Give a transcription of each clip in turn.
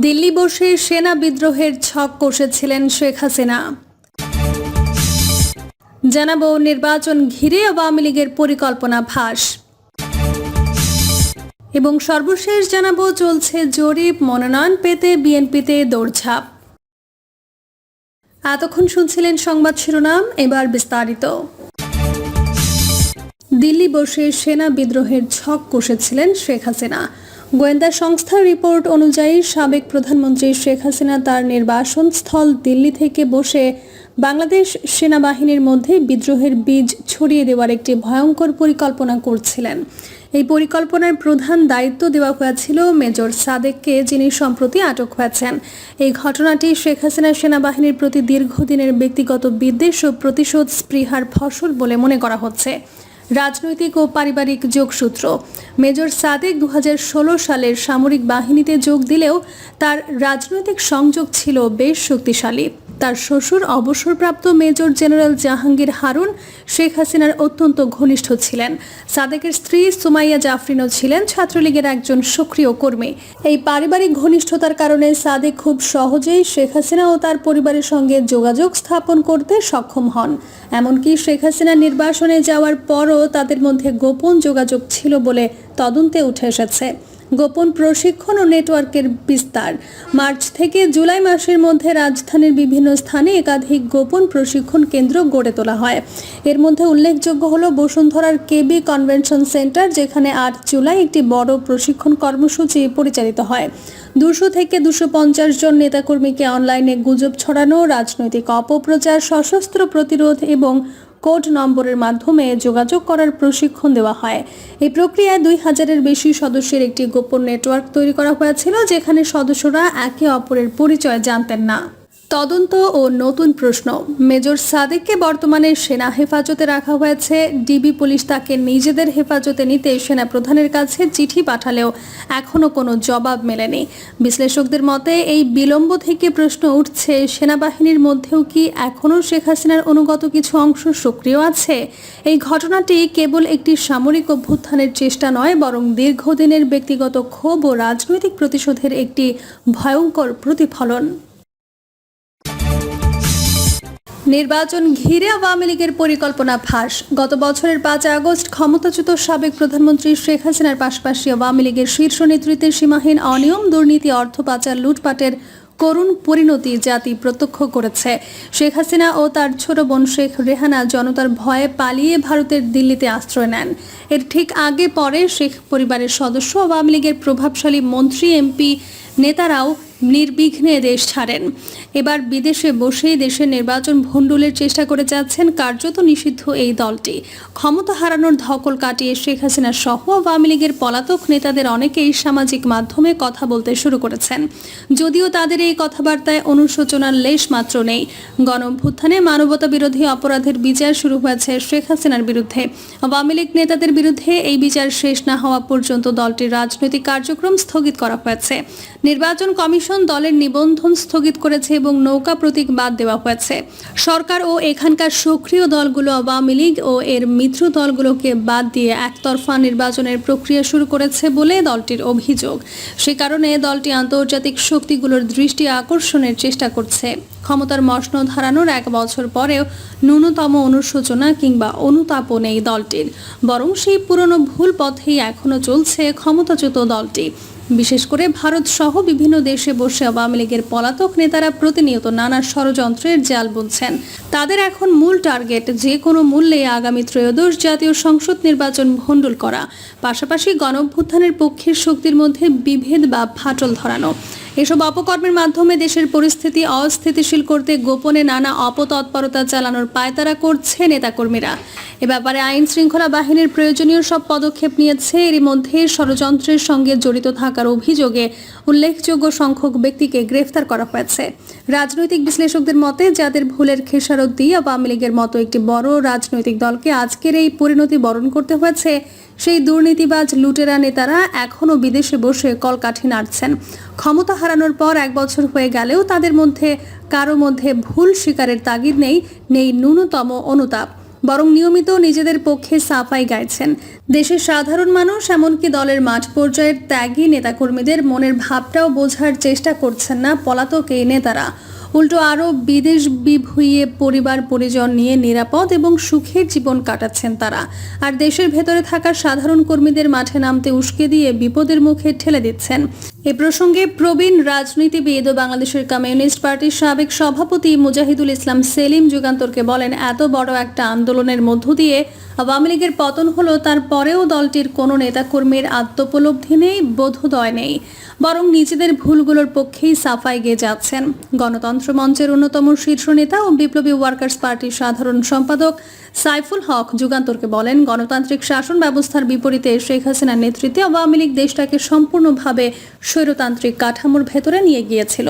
দিল্লি বসে সেনা বিদ্রোহের ছক কষেছিলেন শেখ হাসিনা। জানাব নির্বাচন ঘিরে আওয়ামী লীগের পরিকল্পনা ফাঁস। এবং সর্বশেষ জানাব চলছে জরিপ, মনোনয়ন পেতে বিএনপিতে দৌড়ঝাঁপ। এতক্ষণ শুনছিলেন সংবাদ শিরোনাম, এবার বিস্তারিত। দিল্লি বসে সেনা বিদ্রোহের ছক কষেছিলেন শেখ হাসিনা। গোয়েন্দা সংস্থার রিপোর্ট অনুযায়ী সাবেক প্রধানমন্ত্রী শেখ হাসিনা তার নির্বাসন স্থল দিল্লি থেকে বসে বাংলাদেশ সেনাবাহিনীর মধ্যে বিদ্রোহের বীজ ছড়িয়ে দেওয়ার একটি ভয়ঙ্কর পরিকল্পনা করছিলেন। এই পরিকল্পনার প্রধান দায়িত্ব দেওয়া হয়েছিল মেজর সাদেককে, যিনি সম্প্রতি আটক হয়েছেন। এই ঘটনাটি শেখ হাসিনা সেনাবাহিনীর প্রতি দীর্ঘদিনের ব্যক্তিগত বিদ্বেষ ও প্রতিশোধ স্পৃহার ফসল বলে মনে করা হচ্ছে। রাজনৈতিক ও পারিবারিক যোগসূত্র। মেজর সাদেক দু হাজার ষোলো সালের সামরিক বাহিনীতে যোগ দিলেও তার রাজনৈতিক সংযোগ ছিল বেশ শক্তিশালী। তার শ্বশুর অবসরপ্রাপ্ত মেজর জেনারেল জাহাঙ্গীর হারুন শেখ হাসিনার অত্যন্ত ঘনিষ্ঠ ছিলেন। সাদেকের স্ত্রী সুমাইয়া জাফরিনও ছিলেন ছাত্রলীগের একজন সক্রিয় কর্মী। এই পারিবারিক ঘনিষ্ঠতার কারণে সাদেক খুব সহজেই শেখ হাসিনা ও তার পরিবারের সঙ্গে যোগাযোগ স্থাপন করতে সক্ষম হন। এমনকি শেখ হাসিনা নির্বাসনে যাওয়ার পরও তাদের মধ্যে গোপন যোগাযোগ ছিল বলে তদন্তে উঠে এসেছে। গোপন প্রশিক্ষণ ও নেটওয়ার্কের বিস্তার। মার্চ থেকে জুলাই মাসের মধ্যে রাজধানীর বিভিন্ন স্থানে একাধিক গোপন প্রশিক্ষণ কেন্দ্র গড়ে তোলা হয়। এর মধ্যে উল্লেখযোগ্য হলো বসুন্ধরার কেবি কনভেনশন সেন্টার, যেখানে আট জুলাই একটি বড় প্রশিক্ষণ কর্মসূচি পরিচালিত হয়। দুশো থেকে দুশো পঞ্চাশ জন নেতাকর্মীকে অনলাইনে গুজব ছড়ানো, রাজনৈতিক অপপ্রচার, সশস্ত্র প্রতিরোধ এবং কোড নম্বরের মাধ্যমে যোগাযোগ করার প্রশিক্ষণ দেওয়া হয়। এই প্রক্রিয়ায় দুই হাজারের বেশি সদস্যের একটি গোপন নেটওয়ার্ক তৈরি করা হয়েছিল, যেখানে সদস্যরা একে অপরের পরিচয় জানতেন না। তদন্ত ও নতুন প্রশ্ন। মেজর সাদেককে বর্তমানে সেনা হেফাজতে রাখা হয়েছে। ডিবি পুলিশ তাকে নিজেদের হেফাজতে নিতে সেনা প্রধানের কাছে চিঠি পাঠালেও এখনও কোনো জবাব মেলেনি। বিশ্লেষকদের মতে, এই বিলম্ব থেকে প্রশ্ন উঠছে, সেনাবাহিনীর মধ্যেও কি এখনও শেখ হাসিনার অনুগত কিছু অংশ সক্রিয় আছে? এই ঘটনাটি কেবল একটি সামরিক অভ্যুত্থানের চেষ্টা নয়, বরং দীর্ঘদিনের ব্যক্তিগত ক্ষোভ ও রাজনৈতিক প্রতিশোধের একটি ভয়ঙ্কর প্রতিফলন। নির্বাচন ঘিরে আওয়ামী লীগের পরিকল্পনা ফাঁস। গত বছরের পাঁচ আগস্ট ক্ষমতাচ্যুত সাবেক প্রধানমন্ত্রী শেখ হাসিনার পাশাপাশি আওয়ামী লীগের শীর্ষ নেতৃত্বের সীমাহীন অনিয়ম দুর্নীতি, অর্থ পাচার, লুটপাটের করুণ পরিণতি জাতি প্রত্যক্ষ করেছে। শেখ হাসিনা ও তার ছোট বোন শেখ রেহানা জনতার ভয়ে পালিয়ে ভারতের দিল্লিতে আশ্রয় নেন। এর ঠিক আগে পরে শেখ পরিবারের সদস্য, আওয়ামী লীগের প্রভাবশালী মন্ত্রী, এমপি নেতারাও নির্বিঘ্নে দেশ ছাড়েন। এবার বিদেশে বসেই দেশের নির্বাচন ভণ্ডুলের চেষ্টা করে যাচ্ছেন কার্যত নিষিদ্ধ এই দলটি। ক্ষমতা হারানোর ধকল কাটিয়ে শেখ হাসিনা সহ আওয়ামী লীগের পলাতক নেতাদের অনেকেই সামাজিক মাধ্যমে কথা বলতে শুরু করেছেন। যদিও তাদের এই কথাবার্তায় অনুশোচনার লেশ মাত্র নেই। গণঅভ্যুত্থানে মানবতা বিরোধী অপরাধের বিচার শুরু হয়েছে শেখ হাসিনার বিরুদ্ধে। আওয়ামী লীগ নেতাদের বিরুদ্ধে এই বিচার শেষ না হওয়া পর্যন্ত দলটির রাজনৈতিক কার্যক্রম স্থগিত করা হয়েছে। নির্বাচন কমিশন দলের নিবন্ধন স্থগিত করেছে এবং নৌকা প্রতীক বাদ দেওয়া হয়েছে। সরকার ও এখানকার সক্রিয় দলগুলো আওয়ামী লীগ ও এর মিত্র দলগুলোকে বাদ দিয়ে একতরফা নির্বাচনের প্রক্রিয়া শুরু করেছে বলে দলটির অভিযোগ। সে কারণে দলটি আন্তর্জাতিক শক্তিগুলোর দৃষ্টি আকর্ষণের চেষ্টা করছে। ক্ষমতার মসনদ হারানোর এক বছর পরেও ন্যূনতম অনুশোচনা কিংবা অনুতাপও নেই দলটির। বরং সেই পুরনো ভুল পথেই এখনও চলছে ক্ষমতাচ্যুত দলটি। বিশেষ করে ভারত সহ বিভিন্ন দেশে বসে আওয়ামী লীগের পলাতক নেতারা প্রতিনিয়ত নানা ষড়যন্ত্রের জাল বুনছেন। তাদের এখন মূল টার্গেট যে কোনো মূল্যে আগামী ত্রয়োদশ জাতীয় সংসদ নির্বাচন ভণ্ডুল করা, পাশাপাশি গণভ্যুত্থানের পক্ষের শক্তির মধ্যে বিভেদ বা ফাটল ধরানো। এসব অপকর্মের মাধ্যমে দেশের পরিস্থিতি অস্থিতিশীল করতে গোপনে নানা অপতৎপরতা চালানোর পায়তারা করছে নেতাকর্মীরা। এ ব্যাপারে আইন শৃঙ্খলা বাহিনীর প্রয়োজনীয় সব পদক্ষেপ নিয়েছে। এরই মধ্যে ষড়যন্ত্রের সঙ্গে জড়িত থাকার অভিযোগে উল্লেখযোগ্য সংখ্যক ব্যক্তিকে গ্রেফতার করা হয়েছে। রাজনৈতিক বিশ্লেষকদের মতে, যাদের ভুলের খেসারত দিয়ে আওয়ামী লীগের মতো একটি বড় রাজনৈতিক দলকে আজকের এই পরিণতি বরণ করতে হয়েছে সেই দুর্নীতিবাজ লুটেরা নেতারা এখনও বিদেশে বসে কলকাঠি নাড়ছেন। ক্ষমতা হারানোর পর এক বছর হয়ে গেলেও তাদের মধ্যে, কারও মধ্যে ভুল স্বীকারের তাগিদ নেই নেই ন্যূনতম অনুতাপ। বরং নিয়মিত নিজেদের পক্ষে সাফাই গাইছেন। দেশের সাধারণ মানুষ, এমনকি দলের মাঠ পর্যায়ের ত্যাগী নেতাকর্মীদের মনের ভাবটাও বোঝার চেষ্টা করছেন না পলাতক এই নেতারা। উল্টো আরও বিদেশ বিভুইয়ে পরিবার পরিজন নিয়ে নিরাপদ এবং সুখের জীবন কাটাচ্ছেন তারা। আর দেশের ভেতরে থাকা সাধারণ কর্মীদের মাঠে নামতে উস্কে দিয়ে বিপদের মুখে ঠেলে দিচ্ছেন। এ প্রসঙ্গে প্রবীণ রাজনীতিবিদ ও বাংলাদেশের কমিউনিস্ট পার্টির সাবেক সভাপতি মুজাহিদুল ইসলাম সেলিম যুগান্তরকে বলেন, এত বড় একটা আন্দোলনের মধ্য দিয়ে আওয়ামী লীগের পতন হলো তারপরেও দলটির কোনো নেতাকর্মীর আত্মোপলব্ধি নেই, বোধোদয় নেই। বরং নিজেদের ভুলগুলোর পক্ষেই সাফাই গেয়ে যাচ্ছেন। গণতন্ত্র মঞ্চের অন্যতম শীর্ষ নেতা ও বিপ্লবী ওয়ার্কার্স পার্টির সাধারণ সম্পাদক সাইফুল হক যুগান্তরকে বলেন, গণতান্ত্রিক শাসন ব্যবস্থার বিপরীতে শেখ হাসিনার নেতৃত্বে আওয়ামী লীগ দেশটাকে সম্পূর্ণভাবে স্বৈরতান্ত্রিক কাঠামোর ভেতরে নিয়ে গিয়েছিল।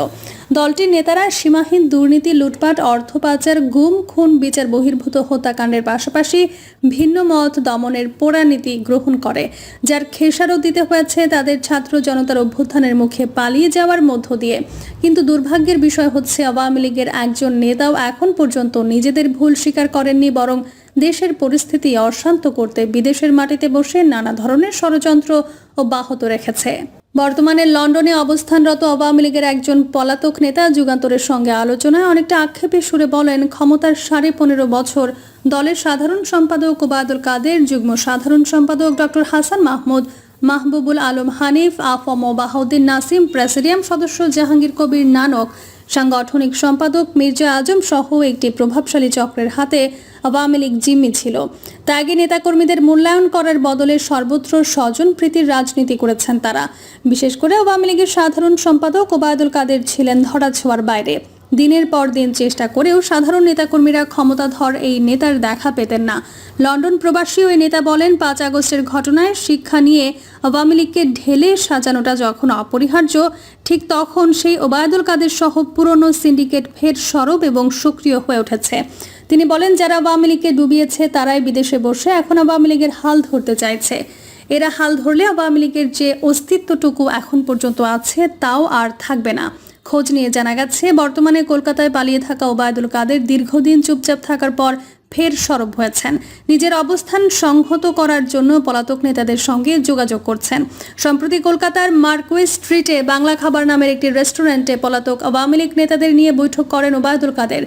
দলটির নেতারা সীমাহীন দুর্নীতি, লুটপাট অর্থ পাচার গুম, খুন, বিচার বহির্ভূত হত্যাকাণ্ডের পাশাপাশি ভিন্ন মত দমনের পোড়ানীতি গ্রহণ করে, যার খেসারত দিতে হয়েছে তাদের ছাত্র জনতার অভ্যুত্থানের মুখে পালিয়ে যাওয়ার মধ্য দিয়ে। কিন্তু দুর্ভাগ্যের বিষয় হচ্ছে আওয়ামী লীগের একজন নেতাও এখন পর্যন্ত নিজেদের ভুল স্বীকার করেননি, বরং দেশের পরিস্থিতি অশান্ত করতে বিদেশের মাটিতে বসে নানা ধরনের ষড়যন্ত্র অব্যাহত রেখেছে। বর্তমানে লন্ডনে অবস্থানরত আওয়ামী লীগের একজন পলাতক নেতা যুগান্তরের সঙ্গে আলোচনায় অনেকটা আক্ষেপে সুরে বলেন, ক্ষমতার সাড়ে পনেরো বছর দলের সাধারণ সম্পাদক ওবায়দুল কাদের, যুগ্ম সাধারণ সম্পাদক doctor Hasan Mahmud, Mahbubul Alam Hanif, AFM Bahauddin Nasim, presidium সদস্য জাহাঙ্গীর কবির নানক সাংগঠনিক সম্পাদক মির্জা আজম সহ একটি প্রভাবশালী চক্রের হাতে আওয়ামী লীগ জিম্মি ছিল। ত্যাগী নেতাকর্মীদের মূল্যায়ন করার বদলে সর্বত্র স্বজন প্রীতির রাজনীতি করেছেন তারা। বিশেষ করে আওয়ামী লীগের সাধারণ সম্পাদক ওবায়দুল কাদের ছিলেন ধরাছোঁয়ার বাইরে। দিনের পর দিন চেষ্টা করেও সাধারণ নেতাকর্মীরা ক্ষমতাধর এই নেতার দেখা পেতেন না। লন্ডন প্রবাসী ওই নেতা বলেন, পাঁচ আগস্টের ঘটনায় শিক্ষা নিয়ে আওয়ামী লীগকে ঢেলে সাজানোটা যখন অপরিহার্য, ঠিক তখন সেই ওবায়দুল কাদের সহ পুরনো সিন্ডিকেট ফের সরব এবং সক্রিয় হয়ে উঠেছে। তিনি বলেন, যারা আওয়ামী লীগকে ডুবিয়েছে, তারাই বিদেশে বসে এখন আওয়ামী লীগের হাল ধরতে চাইছে। এরা হাল ধরলে আওয়ামী লীগের যে অস্তিত্বটুকু এখন পর্যন্ত আছে, তাও আর থাকবে না। খোঁজ নিয়ে জানা গেছে, বর্তমানে কলকাতায় পালিয়ে থাকা ওবায়দুল কাদের দীর্ঘদিন চুপচাপ থাকার পর ফের সরব হয়েছেন। নিজের অবস্থান সংহত করার জন্য পলাতক নেতাদের সঙ্গে যোগাযোগ করছেন। সম্প্রতি কলকাতার মার্কুই স্ট্রিটে বাংলা খাবার নামের একটি রেস্টুরেন্টে পলাতক আওয়ামী লীগ নেতাদের নিয়ে বৈঠক করেন ওবায়দুল কাদের।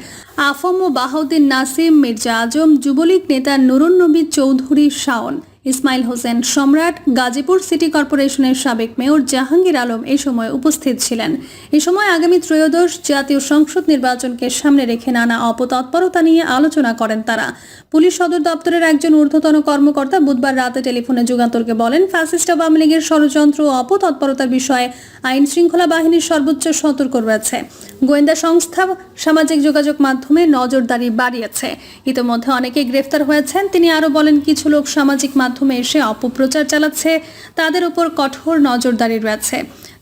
আফম ও বাহাউদ্দিন নাসিম, মির্জা আজম, যুবলীগ নেতা নুরুন নবী চৌধুরী শাওন। ইসমাইল হোসেন সম্রাট, গাজীপুর সিটি কর্পোরেশনের সাবেক মেয়র জাহাঙ্গীর আলম এ সময় উপস্থিত ছিলেন। এ সময় আগামী ত্রয়োদশ জাতীয় সংসদ নির্বাচনকে সামনে রেখে নানা অপতৎপরতা নিয়ে আলোচনা করেন তারা। পুলিশ সদর দপ্তরের একজন ঊর্ধ্বতন কর্মকর্তা বুধবার রাতে টেলিফোনে যুগান্তরকে বলেন, ফ্যাসিস্ট আওয়ামী লীগের ষড়যন্ত্র ও অপতৎপরতার বিষয়ে আইন শৃঙ্খলা বাহিনীর সর্বোচ্চ সতর্ক রয়েছে। গোয়েন্দা সংস্থা সামাজিক যোগাযোগ মাধ্যমে নজরদারি বাড়িয়েছে। ইতিমধ্যে অনেকে গ্রেফতার হয়েছেন। তিনি আরও বলেন, কিছু লোক সামাজিক মাধ্যমে এসে অপপ্রচার চালাচ্ছে। তাদের উপর কঠোর নজরদারি রয়েছে।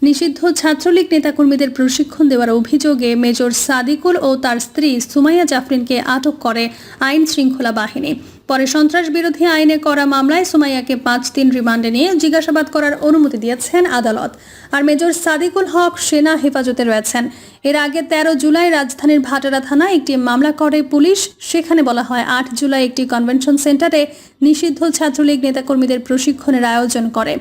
নিষিদ্ধ ছাত্রলীগ নেতাকর্মীদের প্রশিক্ষণ দেওয়ার অভিযোগে মেজর সাদিকুল ও তার স্ত্রী সুমাইয়া জাফরিনকে আটক করে আইন শৃঙ্খলা বাহিনী। পরে সন্ত্রাস বিরোধী আইনে করা মামলায় সুমাইয়াকে পাঁচ দিন রিমান্ডে নিয়ে জিজ্ঞাসাবাদ করার অনুমতি দিয়েছেন আদালত। আর মেজর সাদিকুল হক সেনা হেফাজতে রয়েছেন। এর আগে তেরো জুলাই রাজধানীর ভাটারা থানায় একটি মামলা করে পুলিশ। সেখানে বলা হয়, আট জুলাই একটি কনভেনশন সেন্টারে নিষিদ্ধ ছাত্রলীগ নেতাকর্মীদের প্রশিক্ষণের আয়োজন করে।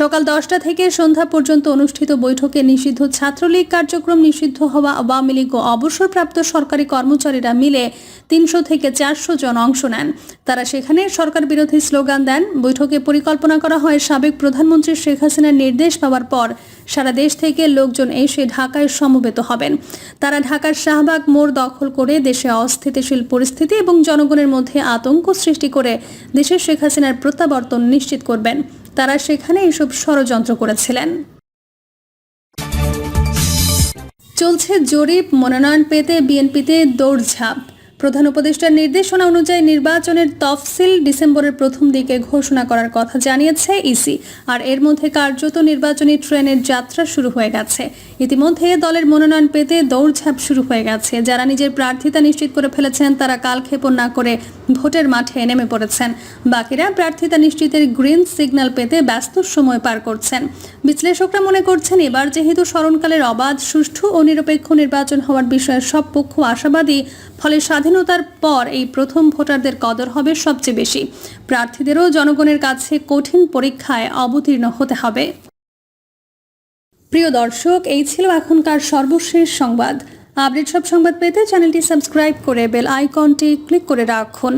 সকাল দশটা থেকে সন্ধ্যা পর্যন্ত অনুষ্ঠিত বৈঠকে নিষিদ্ধ ছাত্রলীগ কার্যক্রম নিষিদ্ধ হওয়া, আওয়ামী লীগ ও অবসরপ্রাপ্ত সরকারি কর্মচারীরা মিলে তিনশো থেকে চারশো জন অংশ নেন। তারা সেখানে সরকার বিরোধী স্লোগান দেন। বৈঠকে পরিকল্পনা করা হয় সাবেক প্রধানমন্ত্রী শেখ হাসিনার নির্দেশ পাওয়ার পর সারা দেশ থেকে লোকজন এসে ঢাকায় সমবেত হবেন। তারা ঢাকার শাহবাগ মোড় দখল করে দেশে অস্থিতিশীল পরিস্থিতি এবং জনগণের মধ্যে আতঙ্ক সৃষ্টি করে দেশের শেখ হাসিনার প্রত্যাবর্তন নিশ্চিত করবেন। তারা সেখানে এসব ষড়যন্ত্র করেছিলেন। চলছে জরিপ, মনোনয়ন পেতে বিএনপিতে দৌড়ঝাঁপ। প্রধান উপদেষ্টার নির্দেশনা অনুযায়ী নির্বাচনের তফসিল ডিসেম্বরের প্রথম দিকে ঘোষণা করার কথা জানিয়েছে ইসি। আর এর মধ্যে কার্যত নির্বাচনী ট্রেনের যাত্রা শুরু হয়ে গেছে। ইতিমধ্যে দলের মনোনয়ন পেতে দৌড়ঝাঁপ শুরু হয়ে গেছে। যারা নিজের প্রার্থিতা নিশ্চিত করে ফেলেছেন, তারা কালক্ষেপণ না করে ভোটের মাঠে নেমে পড়েছেন। বাকিরা প্রার্থিতা নিশ্চিতের গ্রিন সিগন্যাল পেতে ব্যস্ত সময় পার করছেন। বিশ্লেষকরা মনে করছেন, এবার যেহেতু স্মরণকালের অবাধ, সুষ্ঠু ও নিরপেক্ষ নির্বাচন হওয়ার বিষয়ে সব পক্ষ আশাবাদী, ফলে স্বাধীন স্বাধীনতার পর এই প্রথম ভোটারদের কদর হবে সবচেয়ে বেশি। প্রার্থীদেরও জনগণের কাছে কঠিন পরীক্ষায় অবতীর্ণ হতে হবে। প্রিয় দর্শক, এই ছিল এখনকার সর্বশেষ সংবাদ। আপডেট সব সংবাদ পেতে চ্যানেলটি সাবস্ক্রাইব করে বেল আইকনটি ক্লিক করে রাখুন।